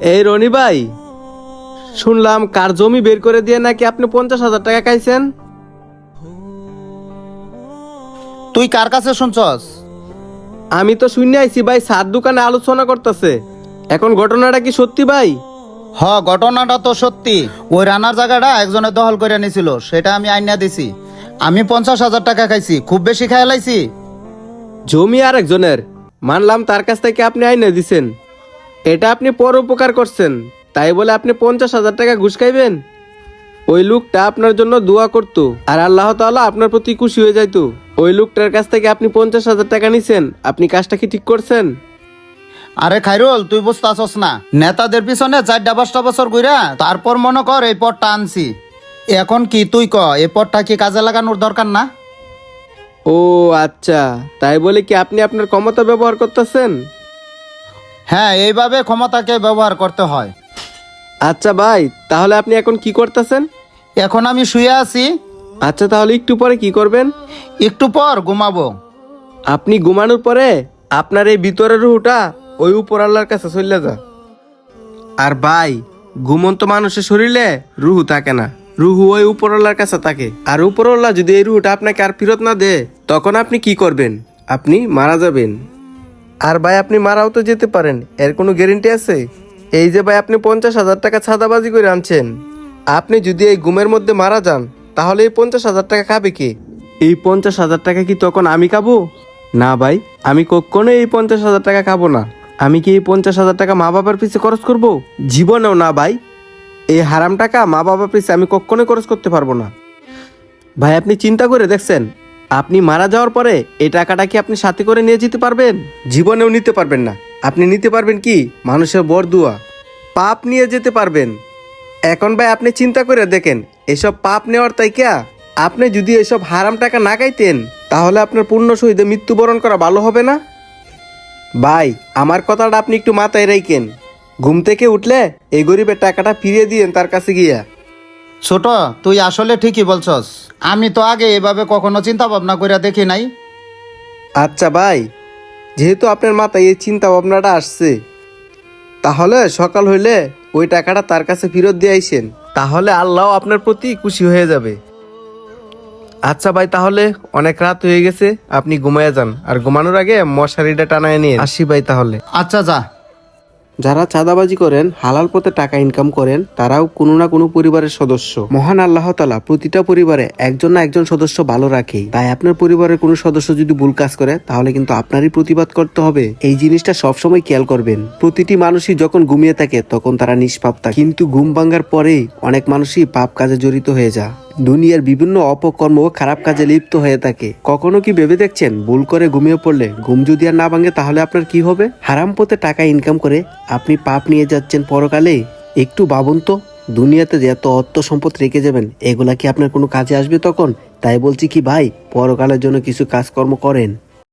এই রনি ভাই শুনলাম কার জমি বের করে দিয়ে নাকি আপনি পঞ্চাশ হাজার টাকা খাইছেন? তুই কার কাছে শুনছস? আমি তো শুনে আইছি ভাই সার দোকানে আলোচনা করতেছে। এখন ঘটনাটা কি সত্যি ভাই? হ ঘটনাটা তো সত্যি। ওই রানার জায়গাটা একজনে দখল করে নিছিল সেটা আমি আইনা দিছি। আমি পঞ্চাশ হাজার টাকা খাইছি খুব বেশি খেয়ালাইছি জমি আর একজনের মানলাম তার কাছ থেকে আপনি আইনে দিছেন। এটা আপনি পর উপকার করছেন। তাই বলে আপনি পঞ্চাশ হাজার টাকা ঘুষ খাইবেন? ওই লোকটা আপনার জন্য দোয়া করতো আর আল্লাহ তাআলা আপনার প্রতি খুশি হয়ে যাইতো। ওই লোকটার কাছ থেকে আপনি পঞ্চাশ হাজার টাকা নিছেন আপনি কাজটা কি ঠিক করছেন? আরে খাইরুল তুই বুঝতেছস না। নেতাদের পিছনে চারটা পাঁচটা বছর ঘুরা তারপর মনে কর এই পথটা আনছি। এখন কি তুই ক এই পথটা কি কাজে লাগানোর দরকার না? ও আচ্ছা তাই বলে কি আপনি আপনার ক্ষমতা ব্যবহার করতেছেন? হ্যাঁ এইভাবে ক্ষমতাকে ব্যবহার করতে হয়। আচ্ছা ভাই তাহলে আপনি এখন কি করতেছেন? এখন আমি শুয়ে আছি। আচ্ছা তাহলে একটু পরে কি করবেন? একটু পর ঘুমাবো। আপনি ঘুমানোর পরে আপনার এই ভিতরের রুহুটা ওই উপর আল্লাহর কাছে চলে যা। আর ভাই ঘুমন্ত মানুষের শরীরে রুহু থাকে না। রুহু ওই উপরওয়ালার কাছে থাকে। আর উপরওয়ালা যদি এই রুহুটা আপনাকে আর ফেরত না দে তখন আপনি কি করবেন? আপনি মারা যাবেন। আর ভাই, আপনি মারাও তো যেতে পারেন। এর কোনো গ্যারেন্টি আছে? এই যে ভাই, আপনি পঞ্চাশ হাজার টাকা ছাদাবাজি করে আনছেন। আপনি যদি এই গুমের মধ্যে মারা যান, তাহলে এই পঞ্চাশ হাজার টাকা খাবে কে? এই পঞ্চাশ হাজার টাকা কি তখন আমি খাব? না ভাই, আমি কখনো এই পঞ্চাশ হাজার টাকা খাব না। আমি কি এই পঞ্চাশ হাজার টাকা মা বাবার পিছে খরচ করব? জীবনেও না ভাই। এই হারাম টাকা মা বাবার পিছে আমি কখনোই খরচ করতে পারব না। ভাই, আপনি চিন্তা করে দেখছেন আপনি মারা যাওয়ার পরে এই টাকাটা কি আপনি সাথে করে নিয়ে যেতে পারবেন? জীবনেও নিতে পারবেন না। আপনি নিতে পারবেন কি? মানুষের বর দুয়া। পাপ নিয়ে যেতে পারবেন। এখন ভাই আপনি চিন্তা করে দেখেন, এসব পাপ নেওয়ার তাই কিয়া? আপনি যদি এসব হারাম টাকা না খাইতেন, তাহলে আপনার পূর্ণ শহীদে মৃত্যুবরণ করা ভালো হবে না? ভাই, আমার কথাটা আপনি একটু মাথায় রাখেন ঘুম থেকে উঠলে এই গরিবের টাকাটা ফিরিয়ে দিয়েন তার কাছে গিয়া। ছোট তুই আসলে ঠিকই বলছস। আমি তো আগে এভাবে কখনো চিন্তা ভাবনা করে দেখি নাই। আচ্ছা ভাই যেহেতু আপনার মাথায় এই চিন্তা ভাবনাটা আসছে তাহলে সকাল হইলে ওই টাকাটা তার কাছে ফেরত দিয়ে আইসেন তাহলে আল্লাহ আপনার প্রতি খুশি হয়ে যাবে। আচ্ছা ভাই তাহলে অনেক রাত হয়ে গেছে আপনি ঘুমায় যান আর ঘুমানোর আগে মশারিটা টানায় নিয়ে আসি ভাই তাহলে। আচ্ছা যা। যারা চাঁদাবাজি করেন, হালাল পথে টাকা ইনকাম করেন, তারাও কোনো না কোনো পরিবারের সদস্য। মহান আল্লাহ তালা প্রতিটা পরিবারে একজন না একজন সদস্য ভালো রাখে। তাই আপনার পরিবারের কোনো সদস্য যদি ভুল কাজ করে, তাহলে কিন্তু আপনারই প্রতিবাদ করতে হবে। এই জিনিসটা সবসময় খেয়াল করবেন। প্রতিটি মানুষই যখন ঘুমিয়ে থাকে, তখন তারা নিষ্পাপ থাকে। কিন্তু ঘুম ভাঙ্গার পরেই অনেক মানুষই পাপ কাজে জড়িত হয়ে যায়। দুনিয়ার বিভিন্ন অপকর্ম ও খারাপ কাজে লিপ্ত হয়ে থাকে। কখনো কি ভেবে দেখছেন, ভুল করে ঘুমিয়ে পড়লে ঘুম যদি আর না ভাঙে তাহলে আপনার কি হবে? হারাম পথে টাকা ইনকাম করে আপনি পাপ নিয়ে যাচ্ছেন পরকালে। একটু ভাবুন তো, দুনিয়াতে যে এত অর্থ সম্পদ রেখে যাবেন, এগুলা কি আপনার কোনো কাজে আসবে তখন? তাই বলছি কি ভাই, পরকালের জন্য কিছু কাজকর্ম করেন।